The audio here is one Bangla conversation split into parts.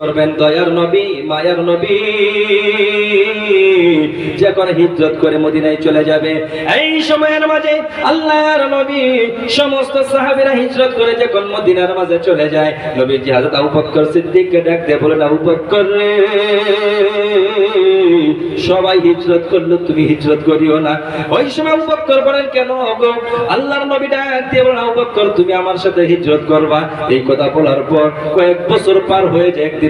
করবেন দয়ার নবী, মায়ার নবী। যখন হিজরত করে মদিনায় চলে যাবে। এই সময়ের মাঝে আল্লাহর নবী, সমস্ত সাহাবীরা হিজরত করে যখন মদিনার মাঝে চলে যায়, নবীজি হযরত আবু বকর সিদ্দিককে ডাক দিয়ে বলেন আবু বকর রে, সবাই হিজরত করল, তুমি হিজরত করিও না। ওই সময় আবু বকর বলেন, কেন গো? আল্লাহর নবী ডাক দিয়ে বলেন আবু বকর, তুমি আমার সাথে হিজরত করবা। এই কথা বলার পর কয়েক বছর পার হয়ে যায়, একদিন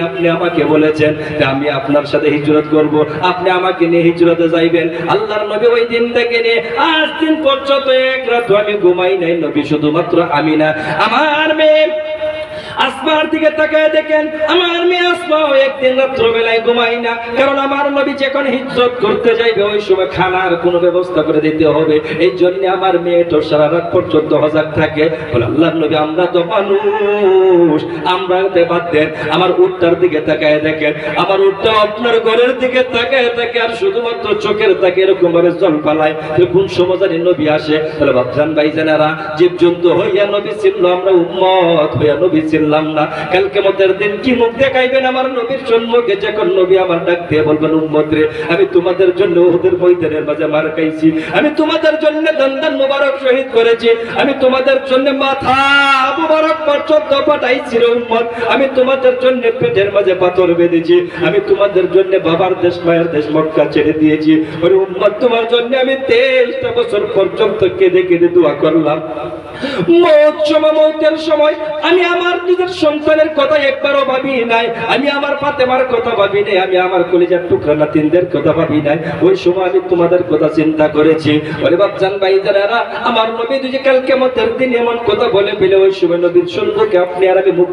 আপনি আমাকে বলেছেন আমি আপনার সাথে হিজরত করব। আপনি আমাকে নিয়ে হিজরতে যাইবেন। আল্লাহর নবী ওই দিন থেকে নিয়ে আজ দিন পর্যন্ত এক রাত আমি ঘুমাই নাই। নবী শুধুমাত্র আমি না। আমার মেয়ে আসমার দিকে তাকায় দেখেন, আমার মেয়ে আসমাও একদিন রাত্রবেলায় ঘুমাই না। কারণ আমার নবী যখন হিজরত করতে যাইবে, ওই সময় খানার কোনো ব্যবস্থা করে দিতে হবে। এই জন্য আমার মেয়ে তো সারা রাত পর্যন্ত হজাক থাকে। বলে আল্লাহ নবী, আমরা তো মানুষ, আমরা তে বাদ দেন আমার উটটার দিকে তাকায় দেখেন, আমার উটটা আপনার ঘরের দিকে তাকায় থাকে আর শুধুমাত্র চোখের তাকে এরকম ভাবে জল পালায়। কোন সময় জানি নবী আসে? তাহলে ভাবছেন ভাই জানারা জীবজন্তু হইয়া নবী ছিল আমরা উম্মত হইয়া নবী ছিলাম না। কালকে মতের দিন কি মুখ দেখাইবেন আমার নবীর সম্মুখে? যখন নবী আমার ডাক দিয়ে বলবেন, উম্মত রে, আমি তোমাদের জন্য ওদের ময়দানের মাঝে মার খাইছি। আমি তোমাদের জন্য দন্দন মুবারক শহীদ করেছি। আমি তোমাদের জন্য মাথা মুবারক পর্যন্ত পাঠাইছি রে উম্মত। আমি তোমাদের জন্য পেটের মাঝে পাথর বেঁধেছি। আমি তোমাদের জন্য বাবার দেশ, মায়ের দেশ মক্কা ছেড়ে দিয়েছি। ওরে উম্মত, তোমার জন্য আমি তেইশটা বছর পর্যন্ত কেঁদে কেঁদে দোয়া করলাম। নবীর মুখ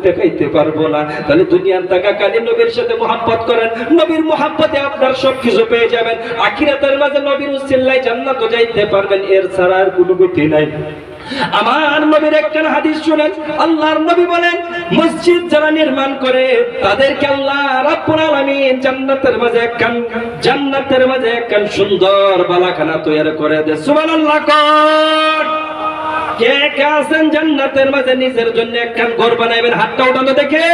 দেখাইতে পারব না। তাহলে দুনিয়ার কালি নবীর সাথে মোহাব্বত করেন। নবীর মোহাব্বতে আপনার সব কিছু পেয়ে যাবেন। আখিরাতের মাঝে নবীর উসিল্লাই জান্নাত যাইতে পারবেন, এর ছাড়া আর কোনো গতি নাই। আমার নবীর একটা হাদিস শুনেন, আল্লাহর নবী বলেন, মসজিদ যারা নির্মাণ করে, তাদেরকে আল্লাহ রাব্বুল আলামিন জান্নাতের মাঝে একখান, জান্নাতের মাঝে একখান সুন্দর বালাখানা তৈরি করে দেয় সুবহানাল্লাহ কর। কে কে আছেন জান্নাতের মাঝে, নিজের জন্য একখান ঘর বানাইবেন, হাতটা উঠানো দেখে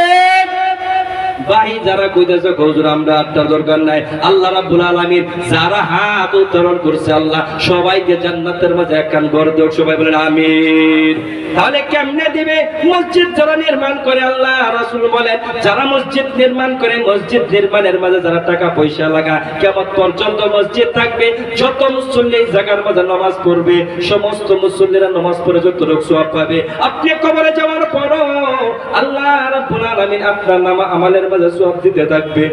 ভাই যারা কইতেছে, হুজুর, আমরা আটটার দরকার নাই। আল্লাহ রাব্বুল আলামিন যারা হাত উত্তোলন করছে, আল্লাহ সবাইকে জান্নাতের মাঝে একখান ঘর দেও সবাই বলেন, আমিন। তাহলে কেমনে দিবে? মসজিদ যারা নির্মাণ করে, আল্লাহ রাসূল বলেন, যারা মসজিদ নির্মাণ করে, মসজিদ নির্মাণের মাঝে যারা টাকা পয়সা লাগা কেমন পর্যন্ত মসজিদ থাকবে? যত মুসল্লি জায়গার মাঝে নামাজ পড়বে, সমস্ত মুসল্লিরা নামাজ পড়ে যত লোক সওয়াব পাবে। আপনি কবরে যাওয়ার পরও আল্লাহ আলামিন আপনার নামা আমলের মাঝে সব দিতে থাকবে।